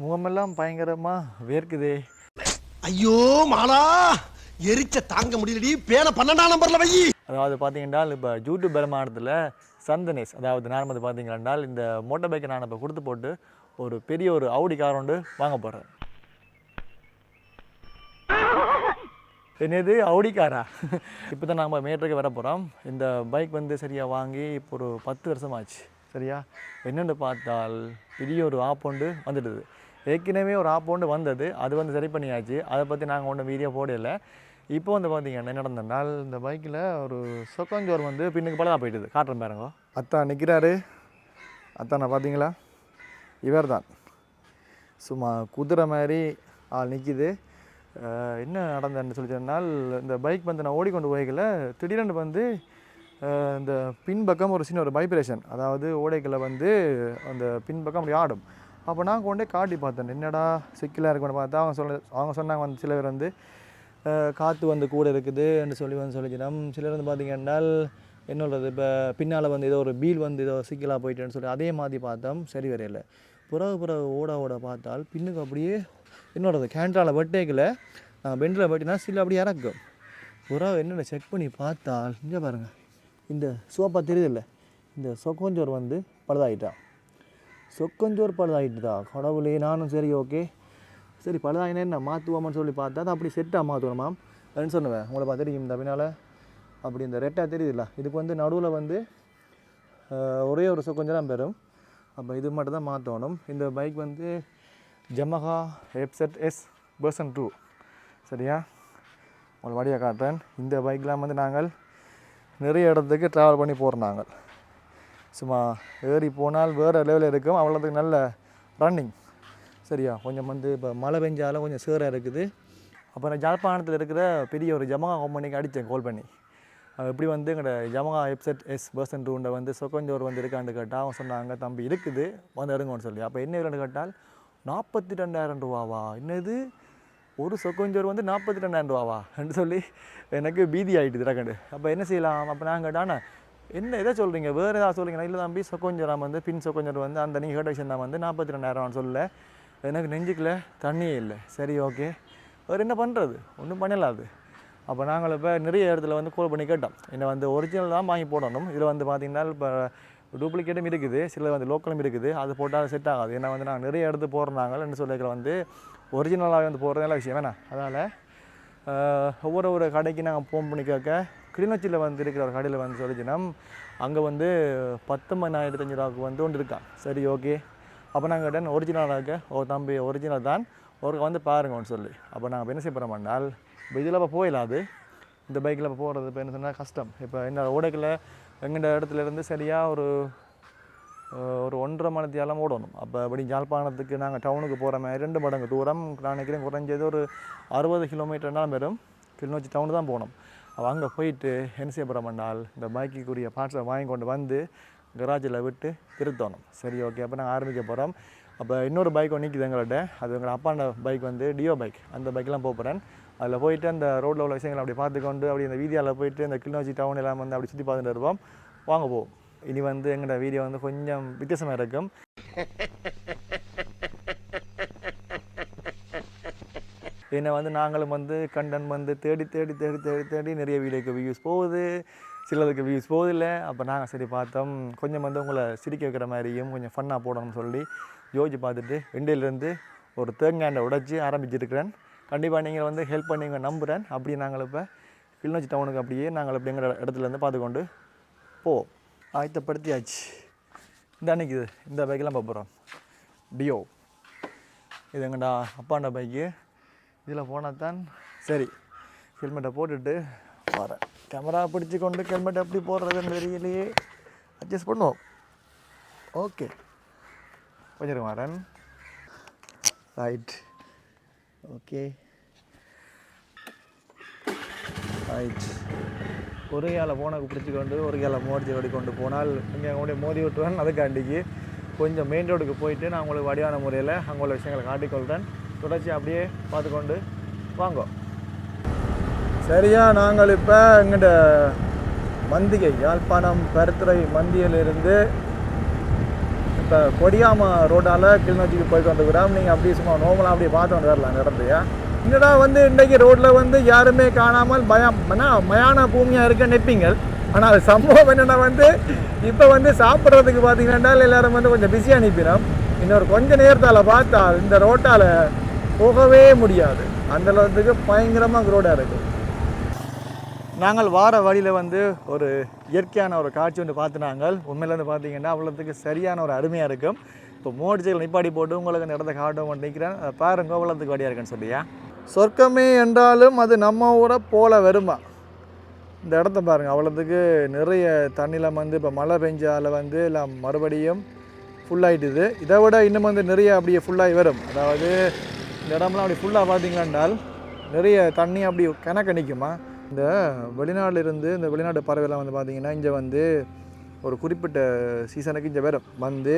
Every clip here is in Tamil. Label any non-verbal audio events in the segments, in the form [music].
முகமெல்லாம் பயங்கரமாக வேர்க்குதே. ஐயோ மாலா! எரிச்ச தாங்க முடியலடி. பேன பன்னெண்டாம் நம்பர்ல வை. அதாவது பார்த்தீங்கன்னா இப்போ யூடியூப் பெருமானத்தில் சந்தனேஷ் அதாவது நான் வந்து பார்த்தீங்கன்னா இந்த மோட்டார் பைக்கை நான் இப்போ கொடுத்து போட்டு ஒரு பெரிய ஒரு ஆவுடி கார் ஒன்று வாங்க போகிறேன் என்னது ஆவுடி காரா இப்போ தான் நம்ம மேட்ருக்கு வர போகிறோம் இந்த பைக் வந்து சரியாக வாங்கி இப்போ ஒரு பத்து வருஷம் ஆச்சு சரியா? என்னென்னு பார்த்தால் பெரிய ஒரு ஆப் ஒன்று வந்துடுது. ஏற்கனவே ஒரு ஆப் ஒன்று வந்தது. அது வந்து சரி பண்ணியாச்சு. அதை பற்றி நாங்கள் ஒன்றும் வீடியோ போடல. இப்போ வந்து பார்த்தீங்கன்னா என்ன நடந்தனால் இந்த பைக்கில் ஒரு சொக்கஞ்சோர் வந்து பின்னுக்கு பழதாக போயிட்டுது. காட்டுறேன் பாருங்க. அத்தான் நிற்கிறாரு அத்தானை பார்த்தீங்களா இவர் தான் சும்மா குதிரை மாதிரி ஆள் நிற்கிது என்ன நடந்ததுன்னு சொல்லி சொன்னால் இந்த பைக் வந்து நான் ஓடிக்கொண்டு போய்க்கல திடீரென்று வந்து இந்த பின்பக்கம் ஒரு சின்ன ஒரு வைப்ரேஷன் அதாவது ஓடைக்கில் வந்து அந்த பின்பக்கம் அப்படி ஆடும். அப்போ நான் கொண்டே காட்டி பார்த்தேன். என்னடா சிக்கலாக இருக்குன்னு பார்த்தா அவங்க சொல்ல அவங்க சொன்னாங்க வந்து சில பேர் வந்து காற்று வந்து கூட இருக்குதுன்னு சொல்லி வந்து சொல்லிக்கிறோம் சிலர் வந்து பார்த்தீங்கன்னா என்ன சொல்கிறது இப்போ பின்னால் வந்து ஏதோ ஒரு பீல் வந்து ஏதோ சிக்கலாக போயிட்டேன்னு சொல்லி அதே மாதிரி பார்த்தோம். சரி வரையில புறவு புறவு ஓட ஓட பார்த்தால் பின்னுக்கு அப்படியே என்னோடது கேண்டாவில் வெட்டேக்கில். நான் பெண்டில் வெட்டினா சில அப்படியே இறக்கும். புறவு என்னென்ன செக் பண்ணி பார்த்தால் இங்கே பாருங்கள் இந்த சோப்பா தெரியுதில்ல? இந்த சொக்கோஞ்சோர் வந்து பழுதாயிட்டான். சொக்கஞ்சோர் பழுதாயிட்டுதா கடவுளே நானும் சரி ஓகே சரி பழுதாயினே என்ன? மாற்றுவோமான்னு சொல்லி பார்த்தா அது அப்படி செட்டாக மாற்றுவோமாம் அப்படின்னு சொன்னுவேன். உங்களை பார்த்து தெரியும் இந்த பின்னால். அப்படி இந்த ரெட்டாக தெரியுதுல்ல? இதுக்கு வந்து நடுவில் வந்து ஒரே ஒரு சொக்கஞ்சம் தான் பெறும். அப்போ இது மட்டும் தான் மாற்றணும் இந்த பைக் வந்து ஜமஹா ஹெப்செட் எஸ் பர்சன் டூ சரியா? உங்களை வழியாக காட்டுறேன். இந்த பைக்லாம் வந்து நாங்கள் நிறைய இடத்துக்கு ட்ராவல் பண்ணி போகிறோம் நாங்கள். சும்மா ஏறி போனால் வேறு லெவலில் இருக்கும். அவ்வளோத்துக்கு நல்ல ரன்னிங் சரியா? கொஞ்சம் வந்து இப்போ மழை பெஞ்சாலும் கொஞ்சம் சேராக இருக்குது. அப்புறம் ஜாழ்ப்பாணத்தில் இருக்கிற பெரிய ஒரு ஜமகா கம்பெனிக்கு அடித்தேன் கால் பண்ணி. அது எப்படி வந்து எங்களோட ஜமகா வெப்செட் எஸ் பர்சன் ரூண்டை வந்து சொக்கஞ்சோர் வந்து இருக்கான்னு கேட்டால் அவங்க சொன்னாங்க தம்பி இருக்குது. வந்து எடுங்கன்னு சொல்லி. அப்போ என்ன விலைன்னு கேட்டால் நாற்பத்தி ரெண்டாயிரம் ரூபாவா? என்னது? ஒரு சொக்கஞ்சோர் வந்து நாற்பத்தி ரெண்டாயிரம் ரூபாவா? என்று சொல்லி எனக்கு பீதி ஆகிட்டு திறக்கண்டு அப்போ என்ன செய்யலாம்? அப்போ நான் கேட்டானே என்ன எதை சொல்கிறீங்க வேறு ஏதாவது சொல்கிறீங்க இல்லை தம்பி சொக்கஞ்சோராம் வந்து பின் சொக்கொஞ்சர் வந்து அந்த நீங்கள் கேட்ட விஷயம் தான் வந்து நாற்பத்தி ரெண்டாயிரம் சொல்ல எனக்கு நெஞ்சுக்குள்ள தண்ணியே இல்லை. சரி ஓகே. அவர் என்ன பண்ணுறது ஒன்றும் பண்ணலாது அப்போ நாங்கள் இப்போ நிறைய இடத்துல வந்து கோல் பண்ணி கேட்டோம். என்னை வந்து ஒரிஜினல் தான் வாங்கி போடணும். இதில் வந்து பார்த்தீங்கன்னா இப்போ டூப்ளிகேட்டும் இருக்குது. சில வந்து லோக்கலும் இருக்குது. அது போட்டால் செட் ஆகாது. ஏன்னா வந்து நாங்கள் நிறைய இடத்து போடுறாங்க என்ன சொல்லிக்கிற வந்து ஒரிஜினலாக வந்து போடுறது நல்ல விஷயம் வேணாம். அதனால் ஒவ்வொரு ஒரு கடைக்கு நாங்கள் ஃபோன் பண்ணி கேட்க கிளிநொச்சியில் வந்து இருக்கிற ஒரு கடையில் வந்து சொல்லிச்சுன்னா அங்கே வந்து பத்தொம்பதாயிரத்தி அஞ்சு ரூபாவுக்கு வந்து ஒன்று இருக்கான் சரி ஓகே. அப்போ நாங்கள் கேட்டேன் ஒரிஜினலாக இருக்க? ஓ தம்பி ஒரிஜினல் தான். ஒரு வந்து பாருங்கன்னு சொல்லி. அப்போ நாங்கள் என்ன செய்ய போகிறோம்னால் இப்போ இதில் இப்போ போயிடலாது இந்த பைக்கில் இப்போ போகிறது இப்போ என்ன சொன்னால் கஷ்டம். இப்போ என்ன ஓடைக்கில் எங்கள்ட இடத்துல இருந்து சரியாக ஒரு ஒரு ஒன்றரை மணித்தியாலம் ஓடணும். அப்போ அப்படி யாழ்ப்பாணத்துக்கு நாங்கள் டவுனுக்கு போகிற மாதிரி ரெண்டு மடங்கு தூரம் நான் நினைக்கிறேன் குறைஞ்சது ஒரு அறுபது கிலோமீட்டர்னாலும் வரும். கிளிநொச்சி டவுனு தான் போகணும். வாங்க அங்கே போயிட்டு என்ன செய்ய நாள் இந்த பைக்குக்குரிய பார்ட்ஸை வாங்கி கொண்டு வந்து கராஜில் விட்டு திருத்தணும். சரி ஓகே அப்போ நாங்கள் ஆரம்பிக்க போகிறோம் அப்போ இன்னொரு பைக் ஒன்று நிற்கிது எங்கள்கிட்ட அது எங்கள் அப்பாண்ட பைக் வந்து டியோ பைக் அந்த பைக்கெலாம் போக போகிறேன் அதில் போயிட்டு அந்த ரோட்டில் உள்ள விஷயங்களை அப்படி பார்த்துக்கொண்டு அப்படி அந்த வீதியால் போயிட்டு இந்த கிளிநொச்சி டவுன் எல்லாம் வந்து அப்படி சுற்றி பார்த்துட்டு இருப்போம் வாங்க போவோம். இனி வந்து எங்களோட வீடியோ வந்து கொஞ்சம் வித்தியாசமாக இருக்கும். [laughs] என்னை வந்து நாங்களும் வந்து கண்டன் வந்து தேடி தேடி தேடி தேடி தேடி நிறைய வீடியோக்கு வியூஸ் போகுது. சிலதுக்கு வியூஸ் போகுதில்ல அப்போ நாங்கள் சரி பார்த்தோம். கொஞ்சம் வந்து உங்களை சிரிக்க வைக்கிற மாதிரியும் கொஞ்சம் ஃபன்னாக போடணும்னு சொல்லி யோசிச்சு பார்த்துட்டு இண்டியிலேருந்து ஒரு தேங்காண்டை உடைச்சி ஆரம்பிச்சிருக்கிறேன். கண்டிப்பாக நீங்கள் வந்து ஹெல்ப் பண்ணிங்க நம்புகிறேன் அப்படி நாங்கள் இப்போ கிளிநொச்சி டவுனுக்கு அப்படியே நாங்கள் அப்படி எங்கள் இடத்துல இருந்து பார்த்துக்கொண்டு போ ஆயத்தப்படுத்தியாச்சு. இந்த அன்றைக்கி இது. இந்த பைக்கெலாம் பார்ப்போம் டியோ. இது எங்கடா? அப்பாண்ட பைக்கு இதில் போனால் தான் சரி. ஹெல்மெட்டை போட்டுட்டு வரேன் கேமரா பிடிச்சி கொண்டு ஹெல்மெட் எப்படி போடுறதுன்னு தெரியலையே. அட்ஜஸ்ட் பண்ணுவோம். ஓகே கொஞ்சம் வரேன் ரைட் ஓகே ரைட் ஒரு கையால் ஃபோனை பிடிச்சி கொண்டு ஒரு கையால் மோடிச்சு ஓடி கொண்டு போனால் இங்கே கூட மோதி விட்டுவேன் அதுக்காண்டிக்கு கொஞ்சம் மெயின் ரோடுக்கு போயிட்டு நான் உங்களுக்கு வடிவான முறையில் அங்கே உள்ள விஷயங்களை காட்டிக்கொள்கிறேன் தொடர்ச்சி அப்படியே பார்த்துக்கொண்டு வாங்கோ. சரியா நாங்கள் இப்போ எங்கிட்ட மந்திகை யாழ்ப்பாணம் பருத்துறை மந்தியிலிருந்து இப்போ கொடியாம ரோட்டால் கிளிநொச்சிக்கு போயிட்டு வந்து நீங்கள் அப்படியே சும்மா நோமலாக அப்படியே பார்த்து வந்து வரலாம் அந்த என்னடா வந்து இன்றைக்கி ரோட்டில் வந்து யாருமே காணாமல் பயம் என்ன மயான பூமியாக இருக்க நிற்பீங்க ஆனால் அது சம்பவம் என்னென்னா வந்து இப்போ வந்து சாப்பிட்றதுக்கு பார்த்தீங்கன்னா எல்லாரும் வந்து கொஞ்சம் பிஸியாக நிற்பினோம் இன்னொரு கொஞ்சம் நேரத்தால் பார்த்தா இந்த ரோட்டால் போகவே முடியாது. அந்த அளவுக்கு பயங்கரமாக ரோடாக இருக்குது நாங்கள் வார வழியில் வந்து ஒரு இயற்கையான ஒரு காட்சி ஒன்று பார்த்து நாங்கள். உண்மையிலேருந்து பார்த்தீங்கன்னா அவ்வளோத்துக்கு சரியான ஒரு அருமையாக இருக்கும் இப்போ மோட்டர் சைக்கிள் நிப்பாடி போட்டு உங்களுக்கு அந்த இடத்த காட்டும் நிற்கிறேன் அதை பாருங்க அவ்வளோத்துக்கு வழியாக இருக்குன்னு சொல்லியா சொர்க்கமே என்றாலும் அது நம்ம ஊரை போல வருமா? இந்த இடத்த பாருங்கள் அவ்வளோத்துக்கு நிறைய தண்ணியில் வந்து இப்போ மழை பெஞ்சால் வந்து எல்லாம் மறுபடியும் ஃபுல்லாகிட்டுது இதை விட இன்னும் வந்து நிறைய அப்படியே ஃபுல்லாகி வரும். அதாவது இந்த இடம்லாம் அப்படி ஃபுல்லாக பார்த்தீங்கன்னால் நிறைய தண்ணி அப்படி கணக்க நிற்குமா இந்த வெளிநாட்டிலிருந்து இருந்து இந்த வெளிநாட்டு பறவைலாம் வந்து பார்த்திங்கன்னா இங்கே வந்து ஒரு குறிப்பிட்ட சீசனுக்கு இங்கே வரும். வந்து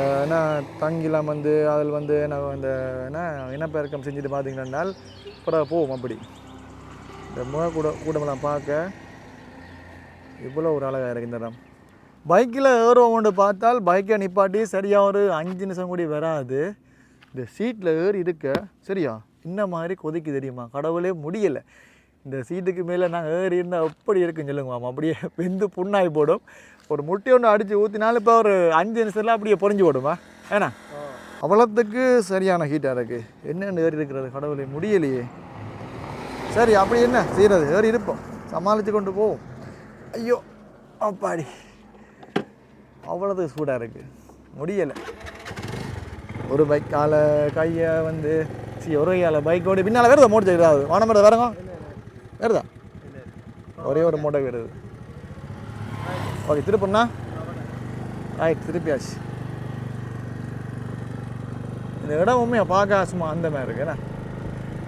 ஏன்னா என்ன தங்கிலாம் வந்து அதில் வந்து என்ன அந்த என்ன இனப்பெருக்கம் செஞ்சுட்டு பார்த்தீங்கன்னா அப்புறம் போவோம் அப்படி. இந்த முக கூட கூட்டமெல்லாம் பார்க்க இவ்வளோ ஒரு அழகாக இருக்குது இந்த இடம். பைக்கில் ஏறுவோம் கொண்டு பார்த்தால் பைக்கை நிப்பாட்டி சரியாக ஒரு அஞ்சு நிமிஷம் கூட வராது. இந்த சீட்டில் ஏறி இருக்க சரியா? இந்த மாதிரி கொதிக்கு தெரியுமா? கடவுளே முடியலை. இந்த சீட்டுக்கு மேலே நாங்கள் ஏறி இருந்தால் அப்படி இருக்குன்னு சொல்லுங்க மாமா. அப்படியே வெந்து புண்ணாய் போடும். ஒரு முட்டை ஒன்று அடித்து ஊற்றினாலும் இப்போ ஒரு அஞ்சு நிமிஷத்தில் அப்படியே பொறிஞ்சு போடுமா? ஏன்னா? அவ்வளோத்துக்கு சரியான ஹீட்டாக இருக்குது என்னென்னு ஏறி இருக்கிறது கடவுளே முடியலையே. சரி அப்படி என்ன? செய்கிறது ஏறி இருப்போம். சமாளித்து கொண்டு போவோம். ஐயோ அப்பாடி. அவ்வளோது சூடாக இருக்குது முடியலை. ஒரு பைக் காலை கையை வந்து சி ஒரு கையால் பைக் ஓடி பின்னால் வேறு மோட்டர் ஏதாவது வானம் வருதா? வரங்க வருதா? ஒரே ஒரு மூட்டை வருது. ஓகே திருப்பண்ணா? ரைட் திருப்பியாச்சு. இந்த இடம் உண்மையாக பார்க்க சும்மா அந்த மாதிரி இருக்கு என்ன?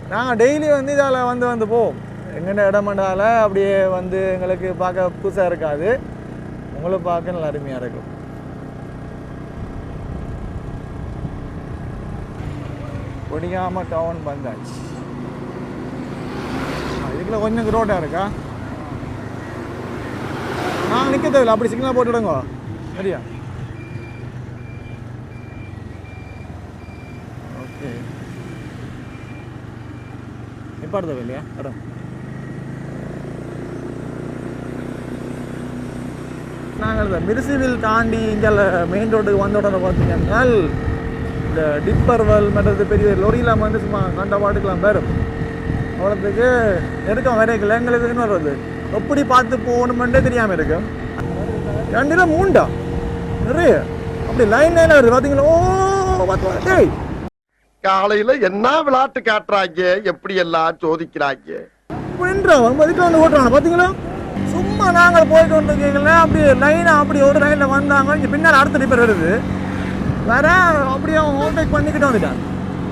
நாங்கள் டெய்லி வந்து இதால் வந்து வந்து போவோம். எங்கென்ன இடமாண்டால அப்படியே வந்து எங்களுக்கு பார்க்க புதுசாக இருக்காது. உங்களை பார்க்க நல்லா அருமையாக இருக்கும். பிடிக்காமல் டவுன் வந்தாச்சு. இதுக்குள்ள கொஞ்சம் ரோட்டாக இருக்கா? நான் நிற்க தேவையில்ல அப்படி சிக்னல் போட்டுடுங்க. சரியா? ஓகே. நிப்பாடு தேவையில்லையா இடம் நாங்கள் இந்த மிரிசிவில் தாண்டி இங்கே மெயின் ரோட்டுக்கு வந்த உடனே பார்த்தீங்கன்னா இந்த டிப்பர்வல் மற்றது பெரிய லொரிலாம் வந்து சும்மா கண்ட பாட்டுக்கெல்லாம் வரும் அவ்வளோத்துக்கு நெருக்கம் வரைக்கல எங்களுக்கு இன்னும் வருது எப்படி பார்த்து போகணுமென்றே தெரியாமல் இருக்கும் ரெண்டுல மூண்டா? நிறைய. அப்படி லைன் லைனாக வருது பார்த்தீங்களா ஓ பார்த்து டேய். காலையில என்ன விளையாட்டு காட்டுறாங்க? எப்படி எல்லாம் சோதிக்கிறாங்க? அப்படின்றவன் மதிக்க வந்து ஓட்டுறாங்க. பார்த்தீங்களா சும்மா நாங்கள் போயிட்டு வந்து கேட்கல அப்படி லைனாக அப்படி ஒரு லைனில் வந்தாங்க. இங்கே பின்னால் அடுத்த டிப்பர் வருது. வேற அப்படியே அவன் ஓவர்டேக் பண்ணிக்கிட்டு வந்துட்டான்.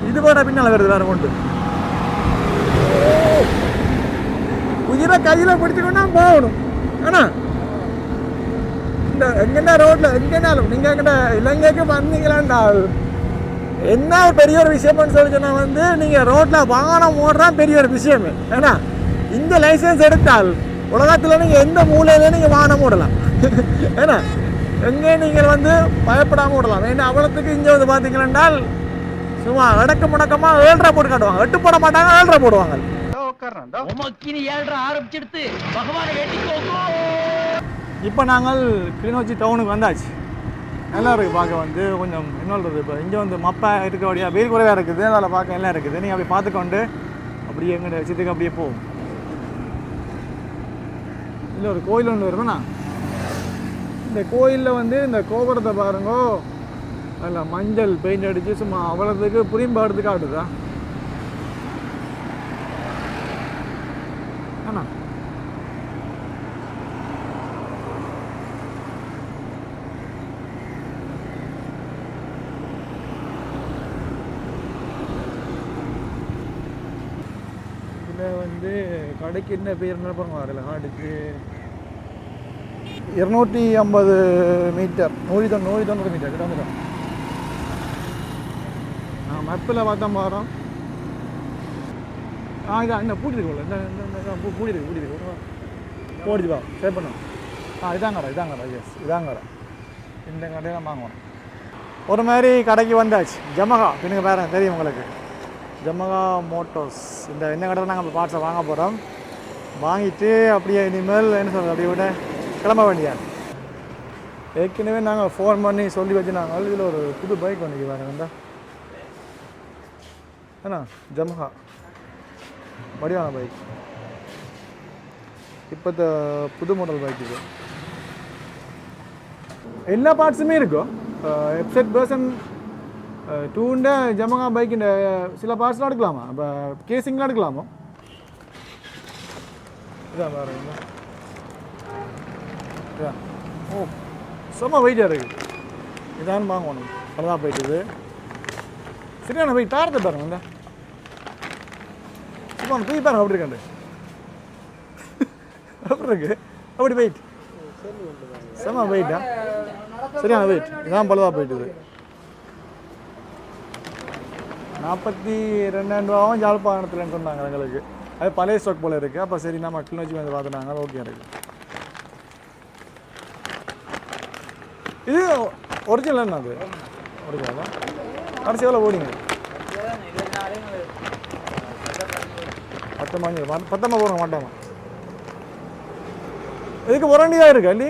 இது வேற பின்னால் வருது வேற கொண்டு உயிரை கையில் பிடிச்சிக்கொண்டா போகணும். ஆனா இந்த எங்கென்ன ரோட்டில் எங்கேனாலும் நீங்கள் எங்கிட்ட இலங்கைக்கு வந்தீங்களாண்டா? என்ன பெரிய ஒரு விஷயம்னு சொல்லி சொன்னால் வந்து நீங்கள் ரோட்டில் வாகனம் ஓடுறான் பெரிய ஒரு விஷயம். ஏன்னா இந்த லைசன்ஸ் எடுத்தால் உலகத்தில் நீங்கள் எந்த மூலையில நீங்கள் வாகனம் ஓடலாம்? ஏன்னா எங்கே நீங்கள் வந்து பயப்படாம ஓடலாம் ஏன்னா அவ்வளோத்துக்கு இங்கே வந்து பார்த்தீங்கன்னா சும்மா அடக்க முடக்கமா ஏழ்ரா போட்டு காட்டுவாங்க. எட்டு போட மாட்டாங்க ஏழ்ரா போடுவாங்க. இப்போ நாங்கள் கிளிநொச்சி டவுனுக்கு வந்தாச்சு. நல்லா இருக்குது பார்க்க வந்து. கொஞ்சம் என்ன சொல்கிறது இப்போ? இங்கே வந்து மப்பை இருக்கபடியா வெயில் குறைவாக இருக்குது. அதில் பார்க்க எல்லாம் இருக்குது. நீங்கள் அப்படி பார்த்துக்கொண்டு அப்படியே எங்கிட்ட வச்சதுக்கு அப்படியே போகும் இல்லை ஒரு கோயில் ஒன்று வருதுண்ணா. இந்த கோயிலில் வந்து இந்த கோபுரத்தை பாருங்கோ. அதில் மஞ்சள் பெயிண்ட் அடித்து சும்மா அவ்வளோத்துக்கு புரியும்பாடுறதுக்கு காட்டுதா? அண்ணா இதில் வந்து கடைக்கு என்ன பேர் என்ன பாருங்க அதில் காட்டுக்கு. இருநூற்றி ஐம்பது மீட்டர். நூற்றி தொண்ணூறு நூற்றி தொண்ணூறு மீட்டர். கிலோமீட்டர் நான் மப்பில் பார்த்தா போகிறோம் ஆ இதான் என்ன பூட்டி இருக்குல்ல இந்த இந்த- இந்த பூ- பூட்டி இருக்கு பூட்டி பா சேவ் பண்ணோம் ஆ இதாங்கடா இதாங்கடா. எஸ் இதாங்கடா. இந்த கடையில் வாங்குவோம் ஒரு மாதிரி கடைக்கு வந்தாச்சு. ஜமகா. பின்னுக்கு பேரன் தெரியும் உங்களுக்கு. ஜமகா மோட்டோஸ் இந்த இந்த கடையில் நாங்கள் பார்ட்ஸை வாங்க போகிறோம் வாங்கிட்டு அப்படியே இனிமேல் என்ன சொல்கிறது அப்படியே விட கிளம்ப வேண்டியது. ஏற்கனவே நாங்கள் ஃபோன் பண்ணி சொல்லி வச்சுனாங்க இதில் ஒரு புது பைக் ஒன்று பாருங்க. இந்த. என்ன? ஜமஹா. வடிவான பைக் இப்போ புது மாடல் பைக் இது. எல்லா பார்ட்ஸுமே இருக்கும் எப்செட் பர்சன் டூண்ட ஜமகா பைக்கிൻ്റെ சில பார்ட்ஸ்லாம் எடுக்கலாமா? இப்போ கேசிங்லாம் எடுக்கலாமா? இதான் பாருங்க இதான் ஓ செம்ம வெயிட்டாக இருக்குது இதான் வாங்கணும். அவ்வளோதான் போயிட்டுது சரியான போய் தாரத்தை பாருங்க இந்த. சும்மா தூக்கி பாருங்க அப்படி இருக்காண்டு. அப்படி இருக்கு. அப்படி வெயிட். செம்ம வெயிட்டா. சரியான வெயிட். இதான் பழுதா போயிட்டுது நாற்பத்தி ரெண்டாயிரம் ரூபாவும் ஜாழ்ப்பாணத்துலன்னு சொன்னாங்க எங்களுக்கு. அது பழைய ஸ்டாக் போல இருக்குது அப்போ சரி நம்ம கிளிநொச்சி வந்து பார்த்துட்டாங்க ஓகே இருக்குது இது ஒரிஜினல் என்ன அது? ஒரிஜினல் அரிசி எவ்வளோ ஓடிங்க. பத்தமா பத்தமா போடுங்க மாட்டோமா இதுக்கு ஒரண்டி தான் இருக்கா இல்லி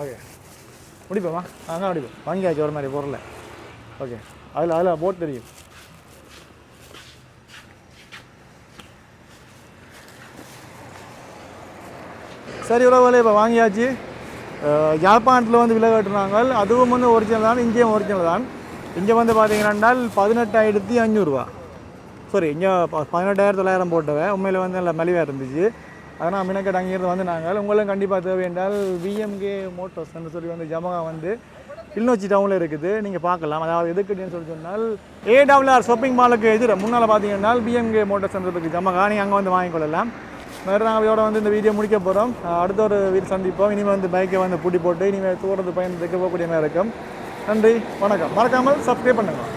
ஓகே முடிப்போமா? அங்கே முடிப்போம்? வாங்கியாச்சு ஒரு மாதிரி பொருளை. ஓகே அதில் அதில் போட் தெரியும். சரி உறவுகளே இப்போ வாங்கியாச்சு. அஹ், யாழ்ப்பாணத்தில் வந்து விலை கட்டுனாங்க அதுவும் வந்து ஒரிஜினல் தான் இங்கேயும் ஒரிஜினல் தான். இங்கே வந்து பார்த்தீங்கன்னா பதினெட்டாயிரத்தி அஞ்சூறுரூவா சாரி இங்கே பதினெட்டாயிரத்தி தொள்ளாயிரம் போட்டவன் உண்மையில் வந்து நல்ல மலிவாக இருந்துச்சு. அதனால் மினக்கட் அங்கேருந்து வந்து நாங்கள். உங்களும் கண்டிப்பாக தேவை என்றால் விஎம்கே மோட்டோஸ்ன்னு சொல்லி வந்து ஜமகா வந்து கிளிநொச்சி டவுனில் இருக்குது. நீங்கள் பார்க்கலாம். அதாவது எதுக்குன்னு சொல்லி சொன்னால் ஏடபிள்யூஆர் ஷாப்பிங் மாலுக்கு எதிர முன்னால் பார்த்தீங்கன்னா பிஎம்கே மோட்டர்ஸ் இருக்குது ஜமகா நீங்கள் அங்கே வந்து வாங்கிக்கொள்ளலாம் வேறு நாங்கள் இதோட வந்து இந்த வீடியோ முடிக்க போகிறோம் அடுத்த ஒரு வீடு சந்திப்போம். இனிமேல் வந்து பைக்கை வந்து பூட்டி போட்டு இனிமேல் தூரத்து பயணத்துக்கு போகக்கூடிய மாதிரி இருக்கும். நன்றி வணக்கம். மறக்காமல் சப்ஸ்கிரைப் பண்ணுங்கள்